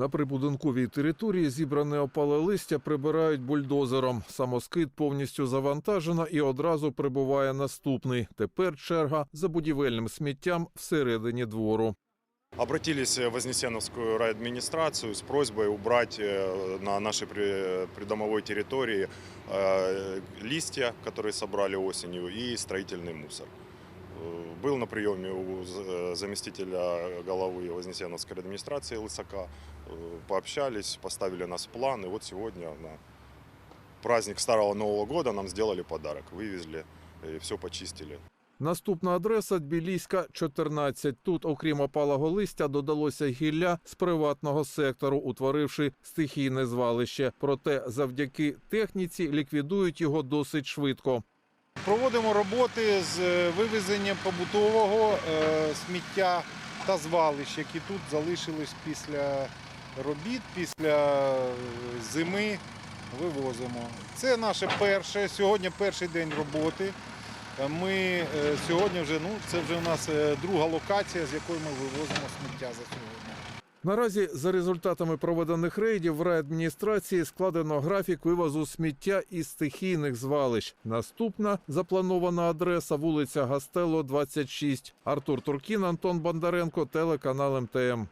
На прибудинковій території зібране опале листя прибирають бульдозером. Самоскид повністю завантажено і одразу прибуває наступний. Тепер черга за будівельним сміттям всередині двору. Обратились в Вознесеновскую райадминистрацию с просьбой убрать э, на нашей при- придомовой территории э, листья, которые собрали осенью, и строительный мусор. Э, Был на приеме у з- э, заместителя головы Вознесеновской администрации Лысака. Э, Пообщались, поставили нас в план, и вот сегодня на праздник Старого Нового года нам сделали подарок. Вывезли, все почистили. Наступна адреса Тбіліська, 14. Тут, окрім опалого листя, додалося гілля з приватного сектору, утворивши стихійне звалище. Проте завдяки техніці ліквідують його досить швидко. Проводимо роботи з е, вивезенням побутового е, сміття та звалищ, які тут залишились після робіт, після е, зими. Вивозимо. Це наше перше, сьогодні перший день роботи. Ми сьогодні вже, ну, це вже у нас друга локація, з якої ми вивозимо сміття за сьогодні. Наразі за результатами проведених рейдів в райадміністрації складено графік вивозу сміття із стихійних звалищ. Наступна запланована адреса вулиця Гастело, 26. Артур Туркін, Антон Бондаренко, телеканал МТМ.